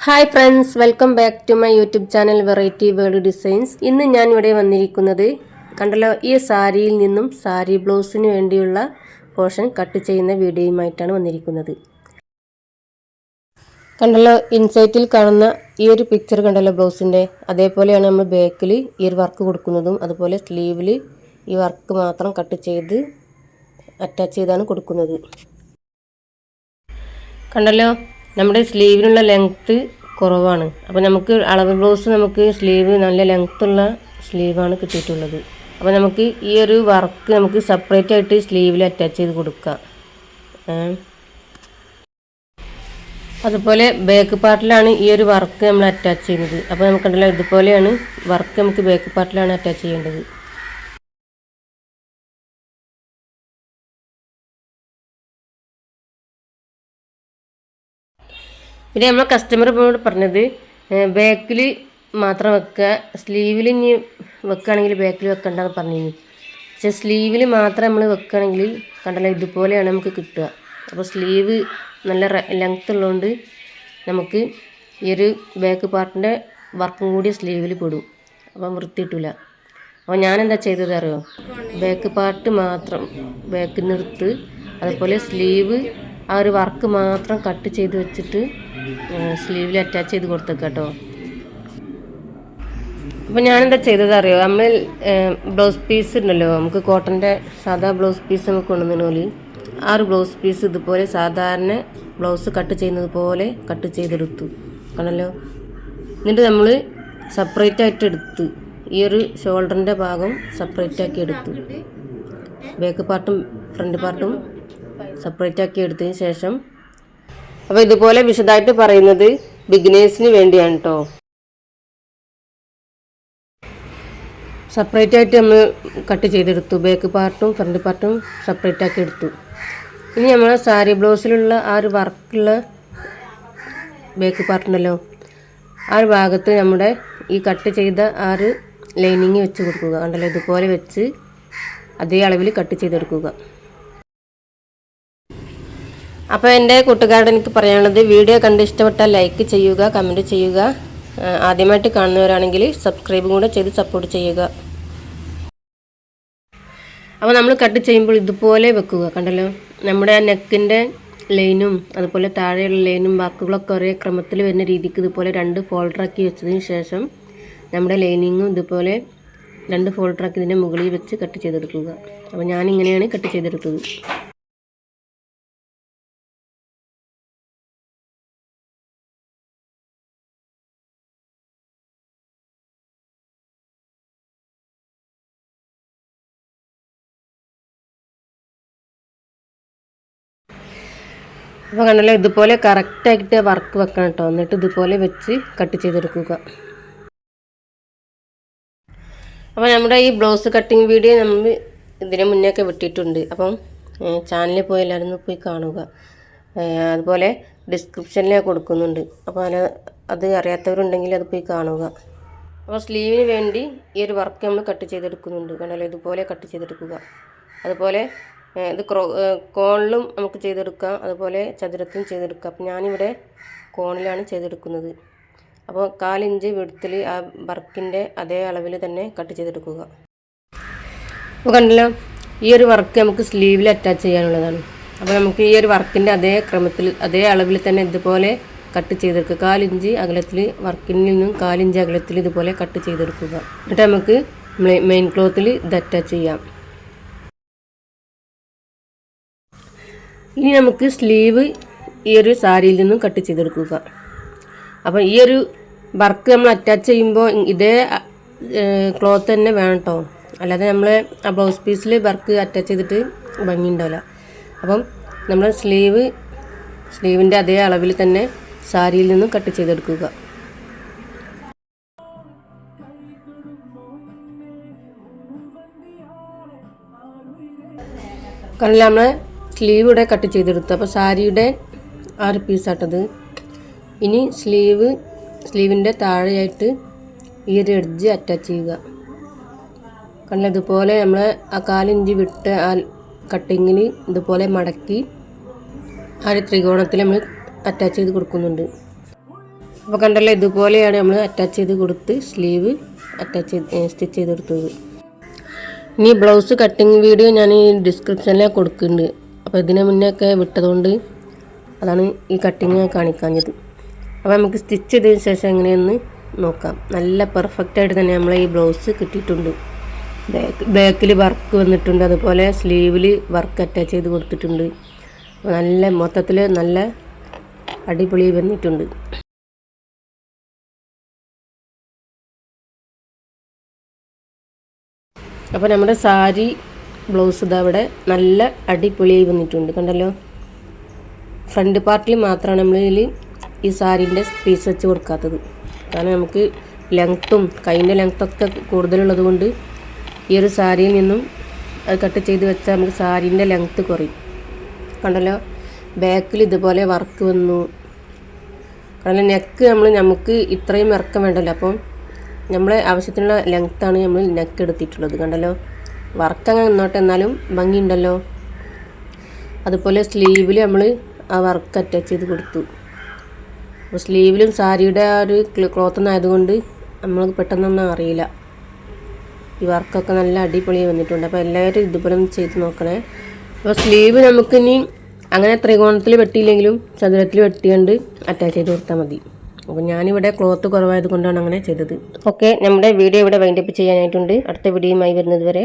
Hi friends welcome back to my YouTube channel variety world designs ഇന്ന് ഞാൻ ഇവിടെ വന്നിരിക്കുന്നത് കണ്ടല്ലോ ഈ സാരിയിൽ നിന്നും സാരി ബ്ലൗസിന് വേണ്ടിയുള്ള പോർഷൻ കട്ട് ചെയ്യുന്ന വീഡിയോയുമായിട്ടാണ് വന്നിരിക്കുന്നത്. കണ്ടല്ലോ ഇൻസൈറ്റിൽ കാണുന്ന ഈ ഒരു പിക്ചർ കണ്ടല്ലോ ബ്ലൗസിന്റെ. അതേപോലെയാണ് നമ്മൾ ബാക്കിൽ ഈ ഒരു വർക്ക് കൊടുക്കുന്നതും അതുപോലെ സ്ലീവിൽ ഈ വർക്ക് മാത്രം കട്ട് ചെയ്ത് അറ്റാച്ച് ചെയ്താണ് കൊടുക്കുന്നത്. കണ്ടല്ലോ നമ്മുടെ സ്ലീവിനുള്ള ലെങ്ത്ത് കുറവാണ്. അപ്പോൾ നമുക്ക് അളവ് ബ്ലൗസ് നമുക്ക് സ്ലീവ് നല്ല ലെങ്ത്തുള്ള സ്ലീവാണ് കിട്ടിയിട്ടുള്ളത്. അപ്പോൾ നമുക്ക് ഈ ഒരു വർക്ക് നമുക്ക് സെപ്പറേറ്റ് ആയിട്ട് സ്ലീവിൽ അറ്റാച്ച് ചെയ്ത് കൊടുക്കാം. അതുപോലെ ബാക്ക് പാർട്ടിലാണ് ഈ ഒരു വർക്ക് നമ്മൾ അറ്റാച്ച് ചെയ്യുന്നത്. അപ്പോൾ നമുക്കുണ്ടല്ലോ ഇതുപോലെയാണ് വർക്ക് നമുക്ക് ബാക്ക് പാർട്ടിലാണ് അറ്റാച്ച് ചെയ്യേണ്ടത്. പിന്നെ നമ്മൾ കസ്റ്റമർ പറഞ്ഞത് ബാക്കിൽ മാത്രം വെക്കുക. സ്ലീവിൽ ഇനി വെക്കുകയാണെങ്കിൽ ബാക്കിൽ വെക്കണ്ടെന്ന് പറഞ്ഞിരുന്നു പക്ഷേ സ്ലീവിൽ മാത്രം നമ്മൾ വെക്കുകയാണെങ്കിൽ കണ്ടല്ലോ ഇതുപോലെയാണ് നമുക്ക് കിട്ടുക. അപ്പോൾ സ്ലീവ് നല്ല ലെങ്ത് ഉള്ളതുകൊണ്ട് നമുക്ക് ഈ ഒരു ബാക്ക് പാർട്ടിന്റെ വർക്കും കൂടി സ്ലീവിൽ പെടും. അപ്പം വൃത്തിയിട്ടില്ല അപ്പോൾ ഞാനെന്താ ചെയ്തത് അറിയോ? ബാക്ക് പാർട്ട് മാത്രം ബാക്ക് നിർത്ത്. അതുപോലെ സ്ലീവ് ആ ഒരു വർക്ക് മാത്രം കട്ട് ചെയ്ത് വെച്ചിട്ട് സ്ലീവിൽ അറ്റാച്ച് ചെയ്ത് കൊടുത്തേക്കാം കേട്ടോ. അപ്പോൾ ഞാനെന്താ ചെയ്തത് അറിയോ? നമ്മൾ ബ്ലൗസ് പീസ് ഉണ്ടല്ലോ. നമുക്ക് കോട്ടന്റെ സാധാ ബ്ലൗസ് പീസ് നമുക്ക് കൊണ്ടുവന്നതിന് പോലെ ആ ഒരു ബ്ലൗസ് പീസ് ഇതുപോലെ സാധാരണ ബ്ലൗസ് കട്ട് ചെയ്യുന്നത് പോലെ കട്ട് ചെയ്തെടുത്തു. കണ്ടല്ലോ? എന്നിട്ട് നമ്മൾ സെപ്പറേറ്റ് ആയിട്ട് എടുത്ത് ഈ ഒരു ഷോൾഡറിന്റെ ഭാഗം സെപ്പറേറ്റ് ആക്കി എടുത്തു. ബാക്ക് പാർട്ടും ഫ്രണ്ട് പാർട്ടും സെപ്പറേറ്റ് ആക്കി എടുത്തതിന് ശേഷം അപ്പോൾ ഇതുപോലെ വിശദമായിട്ട് പറയുന്നത് ബിഗിനേഴ്സിന് വേണ്ടിയാണ് കേട്ടോ സെപ്പറേറ്റ് ആയിട്ട് നമ്മൾ കട്ട് ചെയ്തെടുത്തു. ബാക്ക് പാർട്ടും ഫ്രണ്ട് പാർട്ടും സെപ്പറേറ്റ് ആക്കി എടുത്തു. ഇനി നമ്മൾ സാരി ബ്ലൗസിലുള്ള ആ ഒരു വർക്കുള്ള ബാക്ക് പാർട്ടുണ്ടല്ലോ ആ ഒരു ഭാഗത്ത് നമ്മുടെ ഈ കട്ട് ചെയ്ത ആ ഒരു ലൈനിങ് വെച്ച് കൊടുക്കുക. ഉണ്ടല്ലോ ഇതുപോലെ വെച്ച് അതേ അളവിൽ കട്ട് ചെയ്തെടുക്കുക. അപ്പോൾ എന്റെ കൂട്ടുകാരോട് എനിക്ക് പറയാനുള്ളത് വീഡിയോ കണ്ട് ഇഷ്ടപ്പെട്ടാൽ ലൈക്ക് ചെയ്യുക കമന്റ് ചെയ്യുക. ആദ്യമായിട്ട് കാണുന്നവരാണെങ്കിൽ സബ്സ്ക്രൈബും കൂടെ ചെയ്ത് സപ്പോർട്ട് ചെയ്യുക. അപ്പോൾ നമ്മൾ കട്ട് ചെയ്യുമ്പോൾ ഇതുപോലെ വെക്കുക. കണ്ടല്ലോ? നമ്മുടെ ആ നെക്കിന്റെ ലൈനും അതുപോലെ താഴെയുള്ള ലൈനും ബാക്കുകളൊക്കെ ഒരേ ക്രമത്തിൽ വരുന്ന രീതിക്ക് ഇതുപോലെ രണ്ട് ഫോൾഡറാക്കി വെച്ചതിന് ശേഷം നമ്മുടെ ലൈനിങ്ങും ഇതുപോലെ രണ്ട് ഫോൾഡറാക്കി ഇതിന്റെ മുകളിൽ വെച്ച് കട്ട് ചെയ്തെടുക്കുക. അപ്പോൾ ഞാനിങ്ങനെയാണ് കട്ട് ചെയ്തെടുത്തത്. അപ്പോൾ കണ്ടല്ലോ ഇതുപോലെ കറക്റ്റായിട്ട് വർക്ക് വെക്കണം കേട്ടോ എന്നിട്ട് ഇതുപോലെ വെച്ച് കട്ട് ചെയ്തെടുക്കുക. അപ്പോൾ നമ്മുടെ ഈ ബ്ലൗസ് കട്ടിങ് വീഡിയോ നമ്മൾ ഇതിന് മുന്നേ ഒക്കെ വിട്ടിട്ടുണ്ട്. അപ്പം ചാനലിൽ പോയി എല്ലാവരും പോയി കാണുക. അതുപോലെ ഡിസ്ക്രിപ്ഷനിൽ കൊടുക്കുന്നുണ്ട്. അപ്പോൾ അതിന് അത് അറിയാത്തവരുണ്ടെങ്കിൽ അത് പോയി കാണുക. അപ്പോൾ സ്ലീവിന് വേണ്ടി ഈ ഒരു വർക്ക് നമ്മൾ കട്ട് ചെയ്തെടുക്കുന്നുണ്ട്. കണ്ടല്ലോ ഇതുപോലെ കട്ട് ചെയ്തെടുക്കുക. അതുപോലെ ഇത് ക്രോ കോണിലും നമുക്ക് ചെയ്തെടുക്കാം. അതുപോലെ ചതുരത്തിലും ചെയ്തെടുക്കാം. അപ്പം ഞാനിവിടെ കോണിലാണ് ചെയ്തെടുക്കുന്നത്. അപ്പോൾ കാലിഞ്ച് വെടുത്തിൽ ആ വർക്കിന്റെ അതേ അളവിൽ തന്നെ കട്ട് ചെയ്തെടുക്കുക. അപ്പോൾ കണ്ടല്ലോ ഈ ഒരു വർക്ക് നമുക്ക് സ്ലീവിൽ അറ്റാച്ച് ചെയ്യാനുള്ളതാണ്. അപ്പോൾ നമുക്ക് ഈ ഒരു വർക്കിന്റെ അതേ ക്രമത്തിൽ അതേ അളവിൽ തന്നെ ഇതുപോലെ കട്ട് ചെയ്തെടുക്കുക. കാലിഞ്ച് അകലത്തിൽ വർക്കിൽ നിന്നും കാലിഞ്ച് അകലത്തിൽ ഇതുപോലെ കട്ട് ചെയ്തെടുക്കുക. എന്നിട്ട് നമുക്ക് മെയിൻ ക്ലോത്തിൽ ഇത് അറ്റാച്ച് ചെയ്യാം. ഇനി നമുക്ക് സ്ലീവ് ഈ ഒരു സാരിയിൽ നിന്നും കട്ട് ചെയ്തെടുക്കുക. അപ്പോൾ ഈ ഒരു വർക്ക് നമ്മൾ അറ്റാച്ച് ചെയ്യുമ്പോൾ ഇതേ ക്ലോത്ത് തന്നെ വേണം കേട്ടോ അല്ലാതെ നമ്മൾ ആ ബ്ലൗസ് പീസിൽ വർക്ക് അറ്റാച്ച് ചെയ്തിട്ട് ഭംഗി ഉണ്ടാവില്ല അപ്പം നമ്മൾ സ്ലീവ് സ്ലീവിന്റെ അതേ അളവിൽ തന്നെ സാരിയിൽ നിന്നും കട്ട് ചെയ്തെടുക്കുക. കാരണം നമ്മൾ സ്ലീവ് ഇവിടെ കട്ട് ചെയ്തെടുത്തു. അപ്പോൾ സാരിയുടെ ആറ് പീസാട്ടത് ഇനി സ്ലീവ് സ്ലീവിന്റെ താഴെയായിട്ട് ഈ ഒരു എഡ്ജ് അറ്റാച്ച് ചെയ്യുക. കാരണം ഇതുപോലെ നമ്മൾ ആ കാലിഞ്ച് വിട്ട് ആ കട്ടിങ്ങിൽ ഇതുപോലെ മടക്കി ആ ഒരു ത്രികോണത്തിൽ നമ്മൾ അറ്റാച്ച് ചെയ്ത് കൊടുക്കുന്നുണ്ട്. അപ്പോൾ കണ്ടല്ലോ ഇതുപോലെയാണ് നമ്മൾ അറ്റാച്ച് ചെയ്ത് കൊടുത്ത് സ്ലീവ് അറ്റാച്ച് ചെയ്ത് സ്റ്റിച്ച് ചെയ്ത് കൊടുത്തത് ഇനി ബ്ലൗസ് കട്ടിങ് വീഡിയോ ഞാൻ ഈ ഡിസ്ക്രിപ്ഷനിൽ കൊടുക്കുന്നുണ്ട്. അപ്പോൾ ഇതിന് മുന്നേ ഒക്കെ വിട്ടതുകൊണ്ട് അതാണ് ഈ കട്ടിങ് കാണിക്കാഞ്ഞത്. അപ്പോൾ നമുക്ക് സ്റ്റിച്ച് ചെയ്തതിന് ശേഷം എങ്ങനെയെന്ന് നോക്കാം. നല്ല പെർഫെക്റ്റ് ആയിട്ട് തന്നെ നമ്മളെ ഈ ബ്ലൗസ് കിട്ടിയിട്ടുണ്ട്. ബാക്ക് ബാക്കിൽ വർക്ക് വന്നിട്ടുണ്ട്. അതുപോലെ സ്ലീവിൽ വർക്ക് അറ്റാച്ച് ചെയ്ത് കൊടുത്തിട്ടുണ്ട്. നല്ല മൊത്തത്തിൽ നല്ല അടിപൊളി വന്നിട്ടുണ്ട്. അപ്പോൾ നമ്മുടെ സാരി ബ്ലൗസ് ഇതാ അവിടെ നല്ല അടിപൊളിയായി വന്നിട്ടുണ്ട്. കണ്ടല്ലോ? ഫ്രണ്ട് പാർട്ടിൽ മാത്രമാണ് നമ്മൾ ഇതിൽ ഈ സാരീന്റെ പീസ് വെച്ച് കൊടുക്കാത്തത്. കാരണം നമുക്ക് ലെങ്ത്തും കൈന്റെ ലെങ്ത്തൊക്കെ കൂടുതലുള്ളത് കൊണ്ട് ഈ ഒരു സാരിയിൽ നിന്നും അത് കട്ട് ചെയ്ത് വെച്ചാൽ നമുക്ക് സാരീന്റെ ലെങ്ത്ത് കുറയും. കണ്ടല്ലോ? ബാക്കിൽ ഇതുപോലെ വർക്ക് വന്നു. കാരണം നെക്ക് നമ്മൾ നമുക്ക് ഇത്രയും ഇറക്കം വേണ്ടല്ലോ. അപ്പം നമ്മളെ ആവശ്യത്തിനുള്ള ലെങ്ത്താണ് നമ്മൾ നെക്ക് എടുത്തിട്ടുള്ളത്. കണ്ടല്ലോ? വർക്ക് അങ്ങനെ നിന്നോട്ടെ എന്നാലും ഭംഗിയുണ്ടല്ലോ. അതുപോലെ സ്ലീവിൽ നമ്മൾ ആ വർക്ക് അറ്റാച്ച് ചെയ്ത് കൊടുത്തു. അപ്പോൾ സ്ലീവിലും സാരിയുടെ ആ ഒരു ക്ലോത്ത് ആയതുകൊണ്ട് നമ്മൾ പെട്ടെന്നൊന്നും അറിയില്ല. ഈ വർക്കൊക്കെ നല്ല അടിപൊളി വന്നിട്ടുണ്ട്. അപ്പോൾ എല്ലാവരും ഇതുപോലെ ഒന്ന് ചെയ്ത് നോക്കണേ. അപ്പോൾ സ്ലീവ് നമുക്കിനി അങ്ങനെ ത്രികോണത്തിൽ വെട്ടിയില്ലെങ്കിലും ചതുരത്തിൽ വെട്ടിയാണ്ട് അറ്റാച്ച് ചെയ്ത് കൊടുത്താൽ മതി. അപ്പോൾ ഞാനിവിടെ ക്ലോത്ത് കുറവായത് കൊണ്ടാണ് അങ്ങനെ ചെയ്തത്. ഓക്കെ നമ്മുടെ വീഡിയോ ഇവിടെ വൈൻഡപ്പ് ചെയ്യാനായിട്ടുണ്ട്. അടുത്ത വീഡിയോയുമായി വരുന്നത് വരെ.